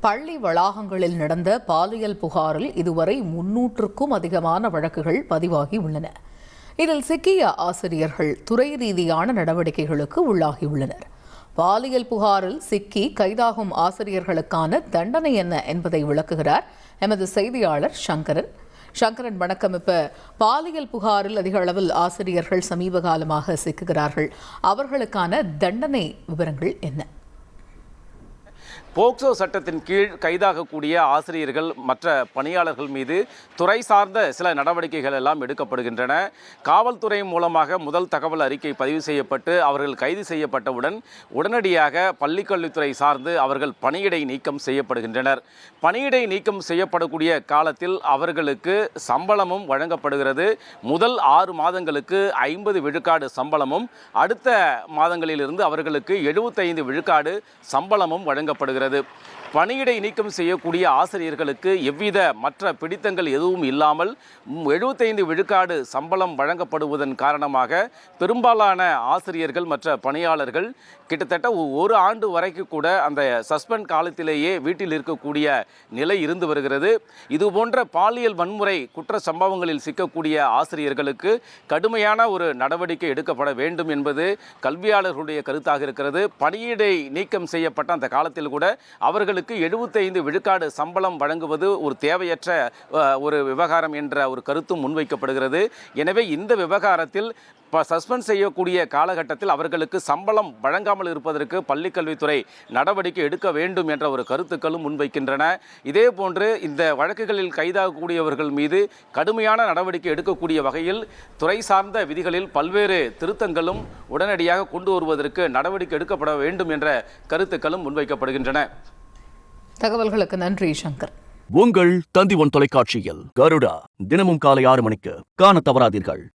பள்ளி வளாகங்களில் நடந்த பாலியல் புகாரில் இதுவரை முன்னூற்றுக்கும் அதிகமான வழக்குகள் பதிவாகி உள்ளன. இதில் சிக்கிய ஆசிரியர்கள் துறை ரீதியான நடவடிக்கைகளுக்கு உள்ளாகியுள்ளனர் பாலியல் புகாரில் சிக்கி கைதாகும் ஆசிரியர்களுக்கான தண்டனை என்ன என்பதை விளக்குகிறார் எமது செய்தியாளர் சங்கரன். சங்கரன் வணக்கம். இப்ப பாலியல் புகாரில் அதிக அளவில் ஆசிரியர்கள் சமீப காலமாக சிக்குகிறார்கள். அவர்களுக்கான தண்டனை விவரங்கள் என்ன? போக்சோ சட்டத்தின் கீழ் கைதாகக்கூடிய ஆசிரியர்கள் மற்ற பணியாளர்கள் மீது துறை சார்ந்த சில நடவடிக்கைகள் எல்லாம் எடுக்கப்படுகின்றன. காவல்துறை மூலமாக முதல் தகவல் அறிக்கை பதிவு செய்யப்பட்டு அவர்கள் கைது செய்யப்பட்டவுடன் உடனடியாக பள்ளிக்கல்வித்துறை சார்ந்து அவர்கள் பணியிடை நீக்கம் செய்யப்படுகின்றனர். பணியிடை நீக்கம் செய்யப்படக்கூடிய காலத்தில் அவர்களுக்கு சம்பளமும் வழங்கப்படுகிறது. முதல் ஆறு மாதங்களுக்கு ஐம்பது விழுக்காடு சம்பளமும் அடுத்த மாதங்களிலிருந்து அவர்களுக்கு எழுபத்தைந்து விழுக்காடு சம்பளமும் வழங்கப்படுகிறது. இருக்கிறது பணியிடை நீக்கம் செய்யக்கூடிய ஆசிரியர்களுக்கு எவ்வித மற்ற பிடித்தங்கள் எதுவும் இல்லாமல் எழுபத்தைந்து விழுக்காடு சம்பளம் வழங்கப்படுவதன் காரணமாக பெரும்பாலான ஆசிரியர்கள் மற்ற பணியாளர்கள் கிட்டத்தட்ட ஒரு ஆண்டு வரைக்கும் கூட அந்த சஸ்பெண்ட் காலத்திலேயே வீட்டில் இருக்கக்கூடிய நிலை இருந்து வருகிறது. இது போன்ற பாலியல் வன்முறை குற்ற சம்பவங்களில் சிக்கக்கூடிய ஆசிரியர்களுக்கு கடுமையான ஒரு நடவடிக்கை எடுக்கப்பட வேண்டும் என்பது கல்வியாளர்களுடைய கருத்தாக இருக்கிறது. பணியிடை நீக்கம் செய்யப்பட்ட அந்த காலத்தில் கூட அவர்கள் அவர்களுக்கு எழுபத்தைந்து விழுக்காடு சம்பளம் வழங்குவது ஒரு தேவையற்ற ஒரு விவகாரம் என்ற ஒரு கருத்தும் முன்வைக்கப்படுகிறது. எனவே இந்த விவகாரத்தில் இப்போ சஸ்பெண்ட் செய்யக்கூடிய காலகட்டத்தில் அவர்களுக்கு சம்பளம் வழங்காமல் இருப்பதற்கு பள்ளிக்கல்வித்துறை நடவடிக்கை எடுக்க வேண்டும் என்ற ஒரு கருத்துக்களும் முன்வைக்கின்றன. இதே போன்று இந்த வழக்குகளில் கைதாகக்கூடியவர்கள் மீது கடுமையான நடவடிக்கை எடுக்கக்கூடிய வகையில் துறை சார்ந்த விதிகளில் பல்வேறு திருத்தங்களும் உடனடியாக கொண்டு வருவதற்கு நடவடிக்கை எடுக்கப்பட வேண்டும் என்ற கருத்துக்களும் முன்வைக்கப்படுகின்றன. தகவல்களுக்கு நன்றி சங்கர். உங்கள் தந்தி ஒன் தொலைக்காட்சியில் கருடா தினமும் காலை ஆறு மணிக்கு காண தவறாதீர்கள்.